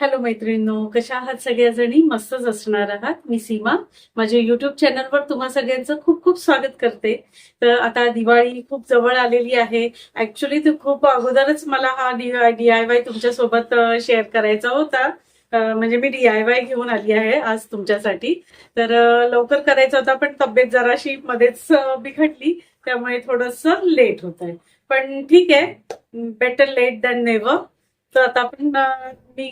Hello मैत्रिणींनो कशा आहात सगळ्याजणी? मस्तच असणार आहात मी सीमा. माझ्या युट्यूब चॅनलवर तुम्हा सगळ्यांचं खूप खूप स्वागत करते. तर आता दिवाळी खूप जवळ आलेली आहे. ऍक्च्युली तू खूप अगोदरच मला हा डी आय वाय तुमच्यासोबत शेअर करायचा होता. म्हणजे मी डी आय वाय घेऊन आली आहे आज तुमच्यासाठी. तर लवकर करायचा होता पण तब्येत जराशी मध्येच बिघडली. त्यामुळे थोडस लेट होत आहे पण ठीक आहे. बेटर लेट दॅन नेव्हर तर आता आपण मी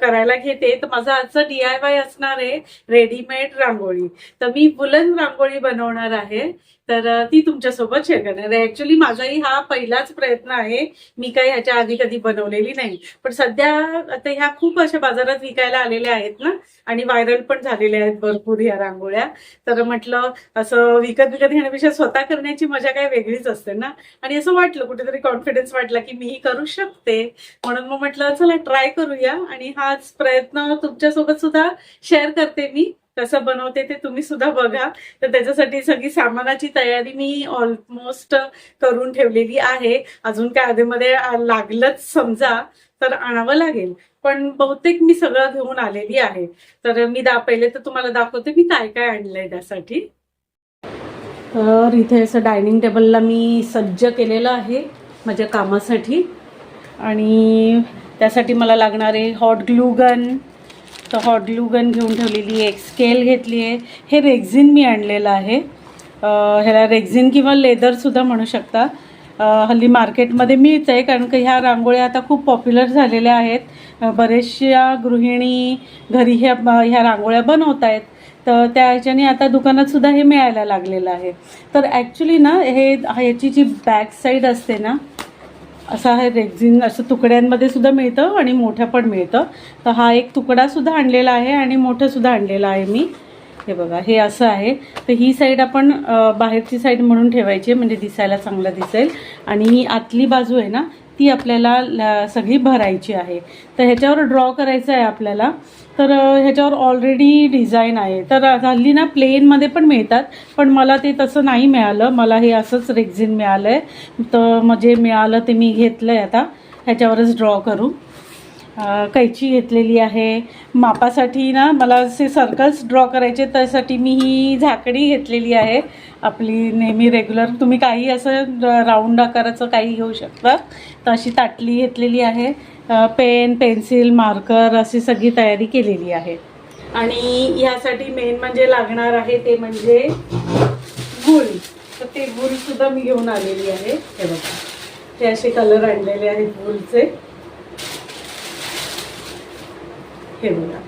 करायला घेते. तर माझा आजचा डी आय वाय असणार आहे रेडीमेड रांगोळी. तर मी बुलंद रांगोळी बनवणार आहे. तर ती तुमच्यासोबत शेअर करणार आहे. ऍक्च्युली माझाही हा पहिलाच प्रयत्न आहे. मी काही ह्याच्या आधी कधी बनवलेली नाही. पण सध्या आता ह्या खूप अशा बाजारात विकायला आलेल्या आहेत ना? आणि व्हायरल पण झालेल्या आहेत भरपूर ह्या रांगोळ्या. तर म्हटलं असं विकत विकत घेण्यापेक्षा स्वतः करण्याची मजा काय वेगळीच असते ना? आणि असं वाटलं कुठेतरी कॉन्फिडन्स वाटला की मीही करू शकते. म्हणून मग म्हटलं चला ट्राय करू करूया आणि हाच प्रयत्न तुमच्यासोबत सुद्धा शेअर करते मी. कसं बनवते ते तुम्ही सुद्धा बघा. तर त्याच्यासाठी सगळी सामानाची तयारी मी ऑलमोस्ट करून ठेवलेली आहे. अजून काय आधीमध्ये लागलंच समजा तर आणावं लागेल. पण बहुतेक मी सगळं घेऊन आलेली आहे. तर मी दा पहिले तर तुम्हाला दाखवते मी काय काय आणलंय त्यासाठी. तर इथे असं डायनिंग टेबलला मी सज्ज केलेलं आहे माझ्या कामासाठी. आणि त्यासाठी मला लागणारे हॉट ग्लूगन तर हॉट ग्लूगन घेऊन ठेवलेली आहे एक स्केल घेतली आहे. हे रेक्झिन मी आणलेलं आहे. ह्याला रेक्झिन किंवा लेदरसुद्धा म्हणू शकता. हल्ली मार्केटमध्ये मिळतं आहे कारण की ह्या रांगोळ्या आता खूप पॉप्युलर झालेल्या आहेत. बरेचशा गृहिणी घरी ह्या ह्या रांगोळ्या बनवत आहेत तर त्या ह्याच्याने आता दुकानातसुद्धा हे मिळायला लागलेलं आहे. तर ॲक्च्युली ना हे ह्याची जी बॅक साईड असते ना असा हे रेक्झिन असं तुकड्यांमध्ये सुद्धा मिळतं आणि मोठं पण मिळतं. तर हा एक तुकडासुद्धा आणलेला आहे आणि मोठं सुद्धा आणलेलं आहे मी. हे बघा हे असं आहे. तर ही साईड आपण बाहेरची साईड म्हणून ठेवायची आहे, म्हणजे दिसायला चांगलं दिसेल. आणि ही आतली बाजू आहे ना ती आपल्याला ल- सगळी भरायची आहे. तर ह्याच्यावर ड्रॉ करायचं आहे आपल्याला. तर ह्याच्यावर ऑलरेडी डिझाईन आहे. तर हल्ली ना प्लेनमध्ये पण मिळतात पण मला ते तसं नाही मिळालं. मला हे असंच रेक्झिन मिळालं आहे तर मग जे मिळालं ते मी घेतलं आहे आता. ह्याच्यावरच ड्रॉ करू. कैची घेतलेली आहे. मापासाठी ना मला असे सर्कल्स ड्रॉ करायचे त्यासाठी मी ही झाकडी घेतलेली आहे. आपली नेहमी रेग्युलर तुम्ही काही असं राऊंड आकाराचं काही घेऊ शकता. तर अशी ताटली घेतलेली आहे. पेन पेन्सिल मार्कर अशी सगळी तयारी केलेली आहे. आणि ह्यासाठी मेन म्हणजे लागणार आहे ते म्हणजे गुळ. तर ते गुळसुद्धा मी घेऊन आलेली आहे. हे बघा. हे असे कलर आणलेले आहेत गुळचे. हे बघा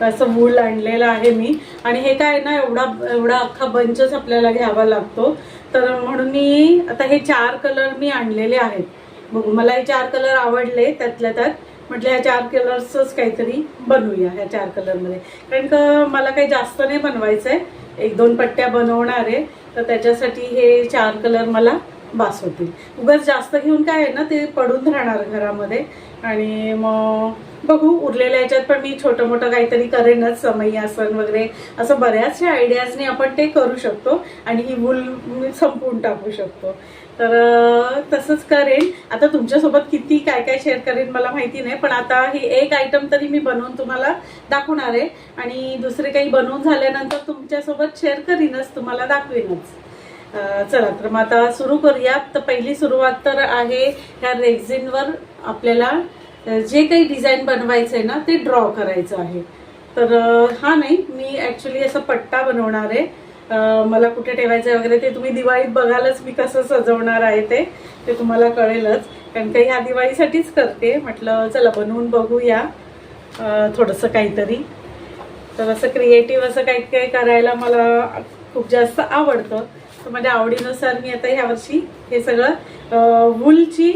तर असं वूल आणलेलं आहे मी. आणि हे काय ना एवढा एवढा अख्खा बंचच आपल्याला घ्यावा लागतो. तर म्हणून मी आता हे चार कलर मी आणलेले आहेत. बघू मला हे चार कलर आवडले त्यातल्या त्यात. म्हटलं ह्या चार कलर्सच काहीतरी बनवूया ह्या चार कलरमध्ये कारण का मला काही जास्त नाही बनवायचं आहे एक दोन पट्ट्या बनवणार आहे. तर त्याच्यासाठी हे चार कलर मला बास होतील. उगाच जास्त घेऊन काय आहे ना ते पडून राहणार घरामध्ये. आणि मग बघू उरलेल्या याच्यात पण मी छोटं मोठं काहीतरी करेनच समई आसन वगैरे. असं बऱ्याचशा आयडियाजने आपण ते करू शकतो आणि ही भूल मी संपवून टाकू शकतो. तर तसंच करेन. आता तुमच्यासोबत किती काय काय शेअर करेन मला माहिती नाही पण आता हे एक आयटम तरी मी बनवून तुम्हाला दाखवणार आहे. आणि दुसरे काही बनवून झाल्यानंतर तुमच्यासोबत शेअर करीनच तुम्हाला दाखवेनच. चला तर मग आता सुरू करूया तर पहिली सुरुवात तर आहे ह्या रेझिनवर आपल्याला जे काही डिझाईन बनवायचं आहे ना ते ड्रॉ करायचं आहे. तर हा नाही मी ॲक्च्युली असं पट्टा बनवणार आहे. मला कुठे ठेवायचं आहे वगैरे ते तुम्ही दिवाळीत बघालच मी कसं सजवणार आहे ते ते तुम्हाला कळेलच. कारण का ह्या दिवाळीसाठीच करते. म्हटलं चला बनवून बघूया थोडंसं काहीतरी. तर असं क्रिएटिव्ह असं काही काही करायला मला खूप जास्त आवडतं. तर माझ्या आवडीनुसार मी आता ह्यावर्षी हे सगळं वूलची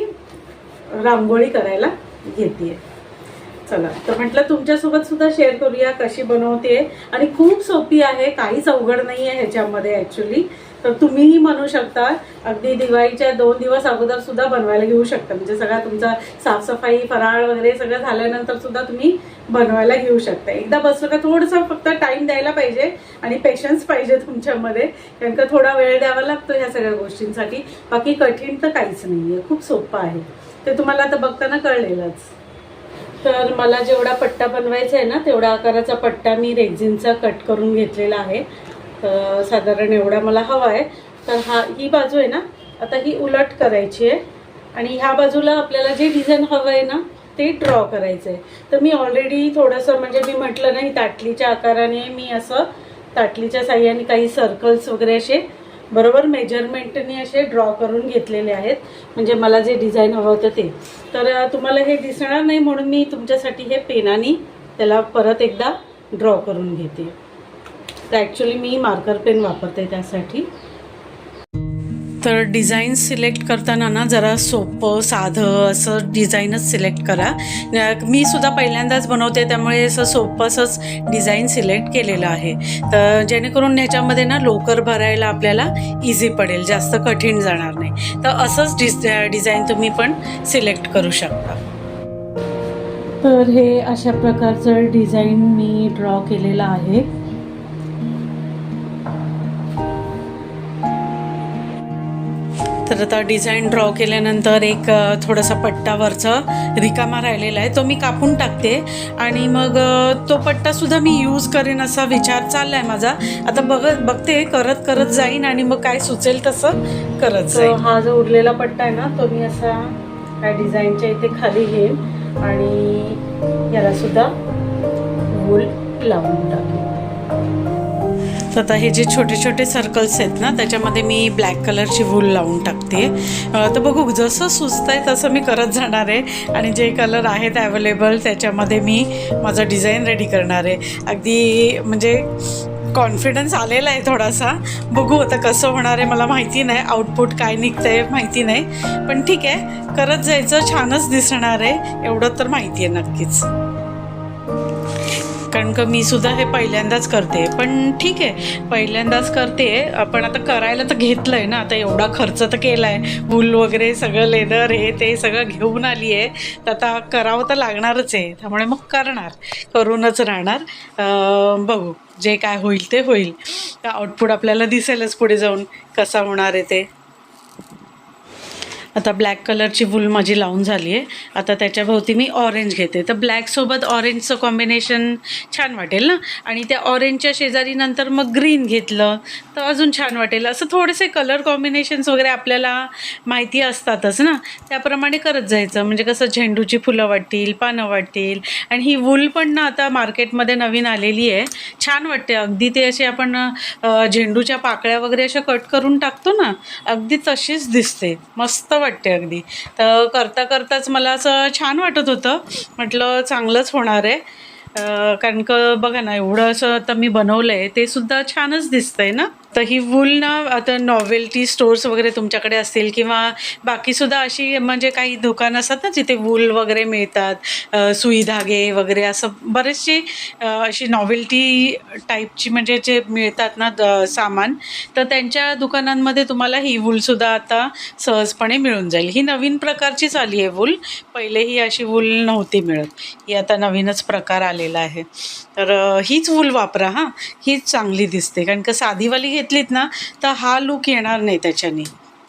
रांगोळी करायला घेते चला तर म्हटलं तुमच्यासोबत सुद्धा शेअर करूया कशी बनवते आणि खूप सोपी आहे काहीच अवघड नाही आहे ह्याच्यामध्ये ॲक्च्युली तर तुम्हीही म्हणू शकता अगदी दिवाळीच्या दोन दिवस अगोदर सुद्धा बनवायला घेऊ शकता. म्हणजे सगळा तुमचा साफसफाई फराळ वगैरे सगळं झाल्यानंतर सुद्धा तुम्ही बनवायला घेऊ शकता. एकदा बसलं का थोडंसं फक्त टाइम द्यायला पाहिजे आणि पेशन्स पाहिजे तुमच्यामध्ये. कारण का थोडा वेळ द्यावा लागतो ह्या सगळ्या गोष्टींसाठी. बाकी कठीण तर काहीच नाही आहे खूप सोपं आहे. ते तुम्हाला आता बघताना कळलेलंच. तर मला जेवढा पट्टा बनवायचा आहे ना तेवढा आकाराचा पट्टा मी रेग्झिनचा कट करून घेतलेला आहे. तर साधारण एवढा मला हवा आहे. तर हा ही बाजू आहे ना आता ही उलट करायची आहे. आणि ह्या बाजूला आपल्याला जे डिझाईन हवं आहे ना ते ड्रॉ करायचं आहे. तर मी ऑलरेडी थोडंसं म्हणजे मी म्हटलं नाही ताटलीच्या आकाराने मी असं ताटलीच्या साह्याने काही सर्कल्स वगैरे असे बरोबर मेजरमेंटने असे ड्रॉ करून घेतलेले आहेत. म्हणजे मला जे डिझाईन हवं होतं ते. तर तुम्हाला हे दिसणार नाही म्हणून मी तुमच्यासाठी हे पेनाने त्याला परत एकदा ड्रॉ करून घेते. तर ॲक्च्युली मी मार्कर पेन वापरते त्यासाठी. तर डिझाईन सिलेक्ट करताना ना जरा सोपं साधं असं डिझाईनच सिलेक्ट करा. मी सुद्धा पहिल्यांदाच बनवते त्यामुळे असं सोपं असंच डिझाईन सिलेक्ट केलेलं आहे. तर जेणेकरून याच्यामध्ये ना लोकर भरायला आपल्याला इझी पडेल जास्त कठीण जाणार नाही. तर असंच डिझ डिझाईन तुम्ही पण सिलेक्ट करू शकता. तर हे अशा प्रकारचं डिझाईन मी ड्रॉ केलेलं आहे. तर आता डिझाईन ड्रॉ केल्यानंतर एक थोडासा पट्टावरचा रिकामा राहिलेला आहे. तो मी कापून टाकते. आणि मग तो पट्टासुद्धा मी यूज करेन असा विचार चालला आहे माझा. आता बघत बघते करत करत जाईन आणि मग काय सुचेल तसं करत जाईन. हा जो उरलेला पट्टा आहे ना तो मी असा ह्या डिझाईनच्या इथे खाली घेईन आणि याला सुद्धा वूल लावून टाकेन. तर आता हे जे छोटे छोटे सर्कल्स आहेत ना त्याच्यामध्ये मी ब्लॅक कलरची वूल लावून टाकते. तर बघू जसं सुचत आहे तसं मी करत जाणार आहे. आणि जे कलर आहेत अवेलेबल त्याच्यामध्ये मी माझं डिझाईन रेडी करणार आहे. अगदी म्हणजे कॉन्फिडन्स आलेला आहे थोडासा. बघू आता कसं होणार आहे मला माहिती नाही. आउटपुट काय निघतं आहे माहिती नाही. पण ठीक आहे करत जायचं छानच दिसणार आहे. एवढं तर माहिती आहे नक्कीच. कारण का मी सुद्धा हे पहिल्यांदाच करते. पण ठीक आहे पहिल्यांदाच करते. पण आता करायला तर घेतलं आहे ना. आता एवढा खर्च तर केला आहे वूल वगैरे सगळं लेदर हे ते सगळं घेऊन आली आहे तर आता करावं तर लागणारच आहे. त्यामुळे मग करणार. करूनच राहणार. बघू. जे काय होईल ते होईल. तर आउटपुट आपल्याला दिसेलच पुढे जाऊन कसा होणार आहे ते. आता ब्लॅक कलरची वूल माझी लावून झाली आहे आता त्याच्याभोवती मी ऑरेंज घेते. तर ब्लॅकसोबत ऑरेंजचं कॉम्बिनेशन छान वाटेल ना? आणि त्या ऑरेंजच्या शेजारी नंतर मग ग्रीन घेतलं तर अजून छान वाटेल. असं थोडेसे कलर कॉम्बिनेशन्स वगैरे आपल्याला माहिती असतातच ना? त्याप्रमाणे करत जायचं. म्हणजे कसं झेंडूची फुलं वाटतील पानं वाटतील. आणि ही वूल पण ना आता मार्केटमध्ये नवीन आलेली आहे. छान वाटते. अगदी ते असे आपण झेंडूच्या पाकळ्या वगैरे अशा कट करून टाकतो ना अगदी तशीच दिसते. मस्त वाटते अगदी. तर करता करताच मला असं छान वाटत होतं. म्हटलं चांगलंच होणार आहे. कारण का बघा ना एवढं असं आता मी बनवलं आहे ते सुद्धा छानच दिसतंय ना? तर ही वूल ना आता नॉवेल्टी स्टोर्स वगैरे तुमच्याकडे असतील किंवा बाकीसुद्धा अशी म्हणजे काही दुकानं असतात ना जिथे वूल वगैरे मिळतात सुई धागे वगैरे असं बरेचसे अशी नॉवेल्टी टाईपची म्हणजे जे मिळतात ना द- सामान तर त्यांच्या दुकानांमध्ये तुम्हाला ही वूलसुद्धा आता सहजपणे मिळून जाईल. ही नवीन प्रकारचीच आली आहे वूल पहिले ही अशी वूल नव्हती मिळत. ही आता नवीनच प्रकार आलेला आहे. तर हीच वूल वापरा हां. हीच चांगली दिसते. कारण का साधीवाली घेतलीत ना तर हा लूक येणार नाही त्याच्याने.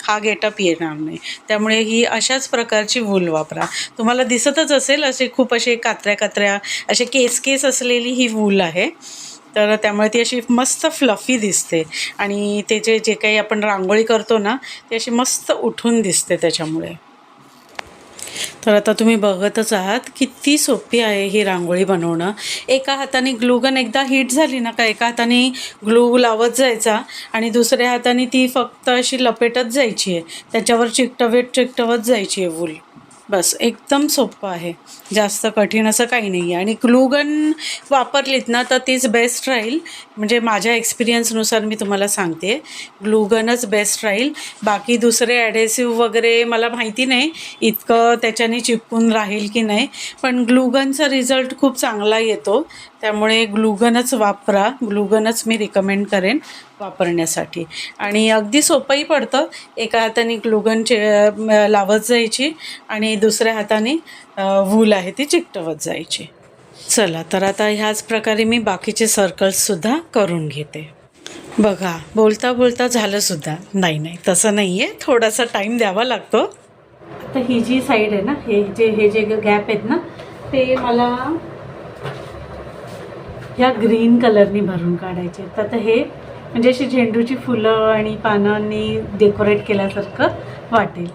हा गेटअप येणार नाही. त्यामुळे ही अशाच प्रकारची वूल वापरा. तुम्हाला दिसतच असेल असे खूप असे कात्र्या कात्र्या असे केस केस असलेली ही वूल आहे. तर त्यामुळे ती अशी मस्त फ्लफी दिसते. आणि त्याचे जे काही आपण रांगोळी करतो ना ती अशी मस्त उठून दिसते त्याच्यामुळे. तर आता तुम्ही बघतच आहात किती सोपी आहे ही रांगोळी बनवणं. एका हाताने ग्लूगन एकदा हिट झाली ना का एका हाताने ग्लू लावत जायचा आणि दुसऱ्या हाताने ती फक्त अशी लपेटत जायची आहे. त्याच्यावर चिकटवत चिकटवत जायची आहे वूल. बस एकदम सोपं आहे. जास्त कठीण असं काही नाही आहे. आणि ग्लूगन वापरलीत ना तर तीच बेस्ट राहील. म्हणजे माझ्या एक्सपिरियन्सनुसार मी तुम्हाला सांगते. ग्लूगनच बेस्ट राहील. बाकी दुसरे ॲडेसिव्ह वगैरे मला माहिती नाही इतकं त्याच्याने चिपकून राहील की नाही. पण ग्लूगनचा रिझल्ट खूप चांगला येतो. त्यामुळे ग्लूगनच वापरा. ग्लूगनच मी रिकमेंड करेन वापरण्यासाठी. आणि अगदी सोपंही पडतं. एका हाताने ग्लुगनचे लावत जायची. आणि दुसऱ्या हाताने वूल आहे ती चिकटवत जायची. चला तर आता ह्याच प्रकारे मी बाकीचे सर्कल्ससुद्धा करून घेते. बघा बोलता बोलता झालंसुद्धा नाही नाही तसं नाही आहे थोडासा टाईम द्यावा लागतो. आता ही जी साईड आहे ना हे जे हे जे गॅप आहेत ना ते मला ह्या ग्रीन कलरनी भरून काढायचे तर आता हे म्हणजे अशी झेंडूची फुलं आणि पानांनी डेकोरेट केल्यासारखं वाटेल.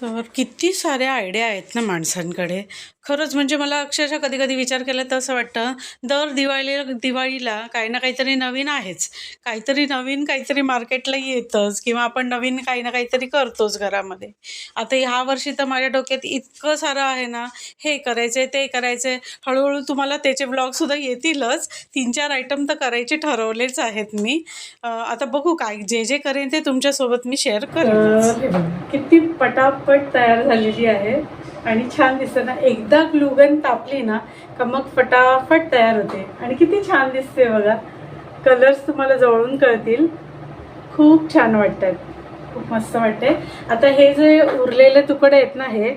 तर किती साऱ्या आयडिया आहेत ना माणसांकडे. खरंच म्हणजे मला अक्षरशः कधी कधी विचार केला तर असं वाटतं दर दिवाळीला दिवाळीला काही ना काहीतरी नवीन आहेच. काहीतरी नवीन काहीतरी मार्केटला येतंच किंवा आपण नवीन काही ना काहीतरी करतोच घरामध्ये. आता ह्या वर्षी तर माझ्या डोक्यात इतकं सारं आहे ना हे करायचं ते करायचं हळूहळू तुम्हाला त्याचे ब्लॉगसुद्धा येतीलच. तीन चार आयटम तर करायचे ठरवलेच आहेत मी. आता बघू काय जे जे करेन ते तुमच्यासोबत मी शेअर करेन. किती पटापट तयार झालेली आहे. आणि छान दिसतं ना. एकदा ग्लुगन तापली ना का मग फटाफट तयार होते. आणि किती छान दिसते बघा. कलर्स तुम्हाला जवळून कळतील. खूप छान वाटतात खूप मस्त वाटते आता हे जे उरलेले तुकडे आहेत ना हे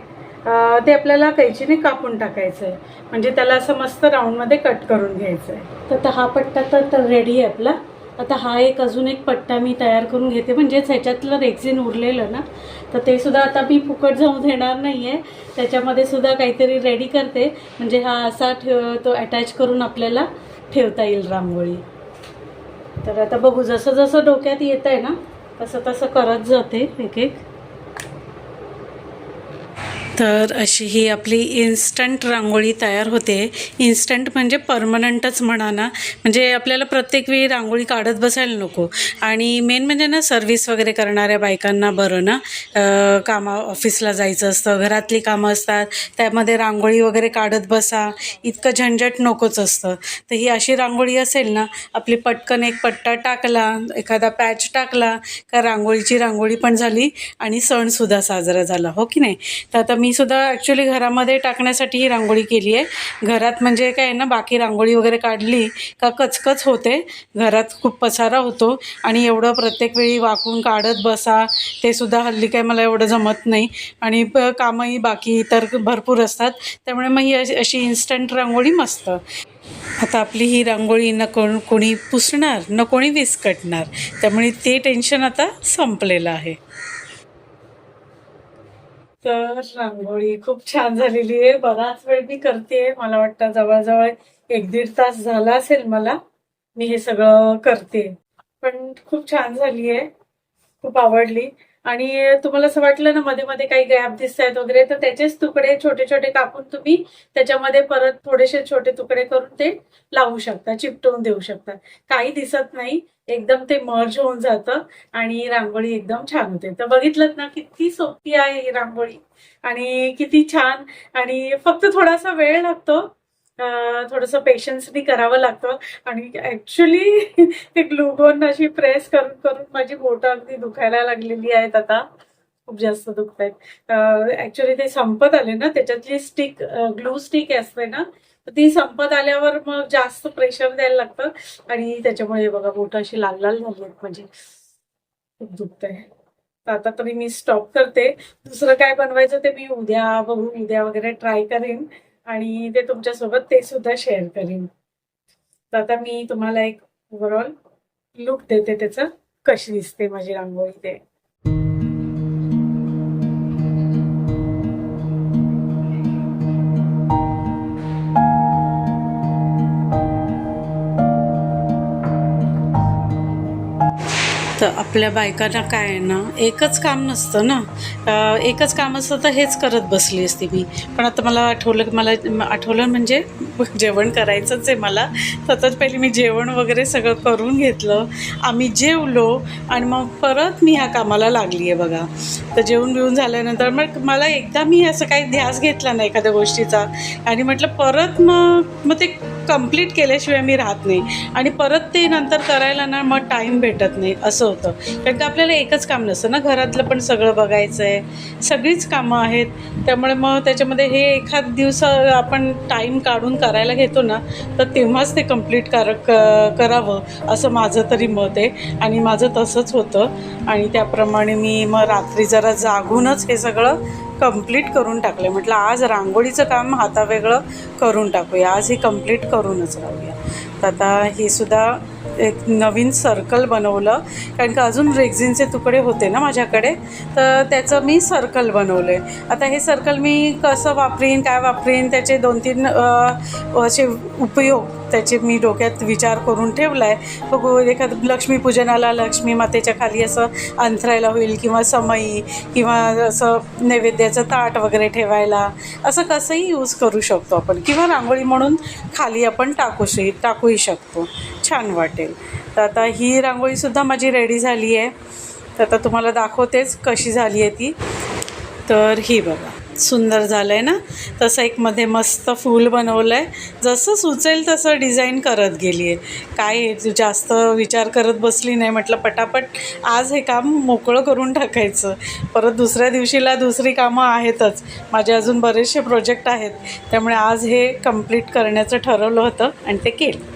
ते आपल्याला कैचीने कापून टाकायचं आहे म्हणजे त्याला असं मस्त राऊंडमध्ये कट करून घ्यायचं आहे तर हा पट्टा तर रेडी आहे आपला. आता हा एक अजून एक पट्टा मी तयार करून घेते. म्हणजेच ह्याच्यातलं रेक्झिन उरलेलं ना तर ते सुद्धा आता मी फुकट जाऊ देणार नाही आहे त्याच्यामध्ये सुद्धा काहीतरी रेडी करते. म्हणजे हा असा ठेव तो अटॅच करून आपल्याला ठेवता येईल रांगोळी. तर आता बघू जसं जसं डोक्यात येत आहे ना तसं तसं करत जाते एक एक. तर अशी ही आपली इन्स्टंट रांगोळी तयार होते. इन्स्टंट म्हणजे परमनंटच म्हणा ना. म्हणजे आपल्याला प्रत्येक वेळी रांगोळी काढत बसायला नको. आणि मेन म्हणजे ना सर्व्हिस वगैरे करणाऱ्या बायकांना बरं ना. कामा ऑफिसला जायचं असतं घरातली कामं असतात. त्यामध्ये रांगोळी वगैरे काढत बसा. इतकं झंझट नकोच असतं. तर ही अशी रांगोळी असेल ना आपली पटकन एक पट्टा टाकला एखादा पॅच टाकला का रांगोळीची रांगोळी पण झाली आणि सणसुद्धा साजरा झाला. हो की नाही? तर आता मी सुद्धा ॲक्च्युली घरामध्ये टाकण्यासाठी ही रांगोळी केली आहे. घरात म्हणजे काय आहे ना बाकी रांगोळी वगैरे काढली का कचकच होते. घरात खूप पसारा होतो आणि एवढं प्रत्येक वेळी वाकून काढत बसा ते सुद्धा हल्ली काय मला एवढं जमत नाही. आणि प कामही बाकी इतर भरपूर असतात. त्यामुळे मग ही अशी अशी इन्स्टंट रांगोळी मस्त. आता आपली ही रांगोळी न कोण कोणी पुसणार न कोणी विस्कटणार. त्यामुळे ते टेन्शन आता संपलेलं आहे. तर रांगोळी खूप छान झालेली आहे. बराच वेळ मी करते मला वाटतं जवळजवळ एक दीड तास झाला असेल मला. मी हे सगळं करते पण खूप छान झाली आहे. खूप आवडली. आणि तुम्हाला असं वाटलं ना मध्ये मध्ये काही गॅप दिसतायत वगैरे तर त्याचेच तुकडे छोटे छोटे कापून तुम्ही त्याच्यामध्ये परत थोडेसे छोटे तुकडे करून ते लावू शकता चिपटवून देऊ शकता. काही दिसत नाही एकदम ते मर्ज होऊन जातं आणि रांगोळी एकदम छान होते. तर बघितलं ना किती सोपी आहे ही रांगोळी आणि किती छान आणि फक्त थोडासा वेळ लागतो. थोडंसं पेशन्सनी करावं लागतं. आणि ऍक्च्युली ते ग्लुगोन अशी प्रेस करून करून माझी बोटं अगदी दुखायला लागलेली आहेत आता. खूप जास्त दुखत आहेत ऍक्च्युली ते संपत आले ना त्याच्यातली स्टिक ग्लू स्टिक असते ना ती संपत आल्यावर मग जास्त प्रेशर द्यायला लागतं. आणि त्याच्यामुळे बघा बोट अशी लाल लाल झाली आहेत खूप दुखत तर आता तरी मी स्टॉप करते. दुसरं काय बनवायचं ते मी उद्या बघू उद्या वगैरे ट्राय करेन. आणि ते तुमच्यासोबत ते सुद्धा शेअर करेन. तर आता मी तुम्हाला एक ओव्हरऑल लुक देते त्याचं. कशी दिसते माझी रांगोळी ते. तर आपल्या बायकांना काय आहे ना एकच काम नसतं ना. एकच काम असतं तर हेच करत बसली असती मी. पण आता मला आठवलं की मला आठवलं म्हणजे जेवण करायचंच आहे मला. सतत पहिले मी जेवण वगैरे सगळं करून घेतलं. आम्ही जेवलो आणि मग परत मी ह्या कामाला लागली आहे बघा. तर जेवण बिवून झाल्यानंतर मग मला एकदा मी असं काही ध्यास घेतला नाही एखाद्या गोष्टीचा. आणि म्हटलं परत मग मग ते कंप्लीट केल्याशिवाय मी राहत नाही. आणि परत ते नंतर करायला ना मग टाईम भेटत नाही. असं. होतं. कारण का आपल्याला एकच काम नसतं ना घरातलं पण सगळं बघायचं आहे सगळीच कामं आहेत. त्यामुळे मग त्याच्यामध्ये हे एखाद दिवस आपण टाईम काढून करायला घेतो ना तर तेव्हाच ते कंप्लीट कर क- करावं असं माझं तरी मत आहे. आणि माझं तसंच होतं. आणि त्याप्रमाणे मी मग रात्री जरा जागूनच हे सगळं कंप्लीट करून टाकलं म्हटलं आज रांगोळीचं काम हातावेगळं करून टाकूया. आज हे कंप्लीट करूनच राहूया. तर आता हे सुद्धा एक नवीन सर्कल बनवलं. कारण का अजून रेग्झिनचे तुकडे होते ना माझ्याकडे तर त्याचं मी सर्कल बनवलं आहे आता हे सर्कल मी कसं वापरीन काय वापरीन त्याचे दोन तीन असे उपयोग त्याचे मी डोक्यात विचार करून ठेवला आहे बघू एखादं लक्ष्मीपूजनाला लक्ष्मी मातेच्या खाली असं अंथरायला होईल किंवा समई किंवा असं नैवेद्याचं ताट वगैरे ठेवायला. असं कसंही यूज करू शकतो आपण. किंवा रांगोळी म्हणून खाली आपण टाकूशी टाकूही शकतो. छान वाटेल. तर आता ही रांगोळीसुद्धा माझी रेडी झाली आहे. तर आता तुम्हाला दाखवतेच कशी झाली आहे ती. तर ही बघा सुंदर झालं आहे ना? तसं एक मध्ये मस्त फूल बनवलं आहे जसं सुचेल तसं डिझाईन करत गेली आहे. काय जास्त विचार करत बसली नाही म्हटलं पटापट आज हे काम मोकळं करून टाकायचं. परत दुसऱ्या दिवशीला दुसरी कामं आहेतच. माझे अजून बरेचसे प्रोजेक्ट आहेत. त्यामुळे आज हे कंप्लीट करण्याचं ठरवलं होतं आणि ते केलं.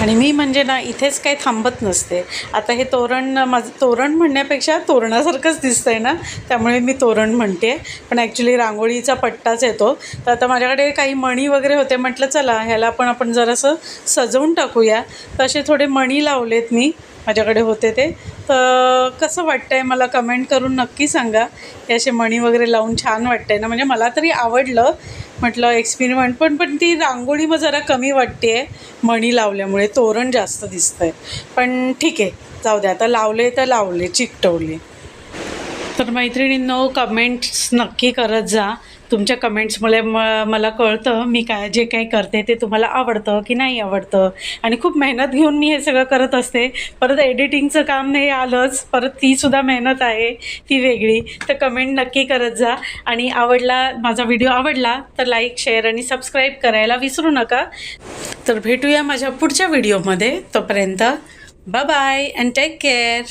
आणि मी म्हणजे ना इथेच काही थांबत नसते. आता हे तोरण माझं तोरण म्हणण्यापेक्षा तोरणासारखंच दिसतं आहे ना त्यामुळे मी तोरण म्हणते. पण ॲक्च्युली रांगोळीचा पट्टाच येतो. तर आता माझ्याकडे काही मणी वगैरे होते म्हटलं चला ह्याला पण आपण जरासं सजवून टाकूया. तर असे थोडे मणी लावलेत मी माझ्याकडे होते ते. तर कसं वाटतं आहे मला कमेंट करून नक्की सांगा. हे असे मणी वगैरे लावून छान वाटतं आहे ना म्हणजे मला तरी आवडलं. म्हटलं एक्सपेरिमेंट पण पण ती रांगोळी मग जरा कमी वाटते आहे मणी लावल्यामुळे तोरण जास्त दिसतं आहे पण ठीक आहे जाऊ द्या आता लावले तर लावले चिकटवले तर मैत्रिणींनो कमेंट्स नक्की करत जा. तुमच्या कमेंट्समुळे म मला कळतं मी काय जे काही करते ते तुम्हाला आवडतं की नाही आवडतं. आणि खूप मेहनत घेऊन मी हे सगळं करत असते. परत एडिटिंगचं काम नाही आलंच परत तीसुद्धा मेहनत आहे ती वेगळी. तर कमेंट नक्की करत जा. आणि आवडला माझा व्हिडिओ आवडला तर लाईक शेअर आणि सबस्क्राईब करायला विसरू नका. तर भेटूया माझ्या पुढच्या व्हिडिओमध्ये तोपर्यंत bye bye and take care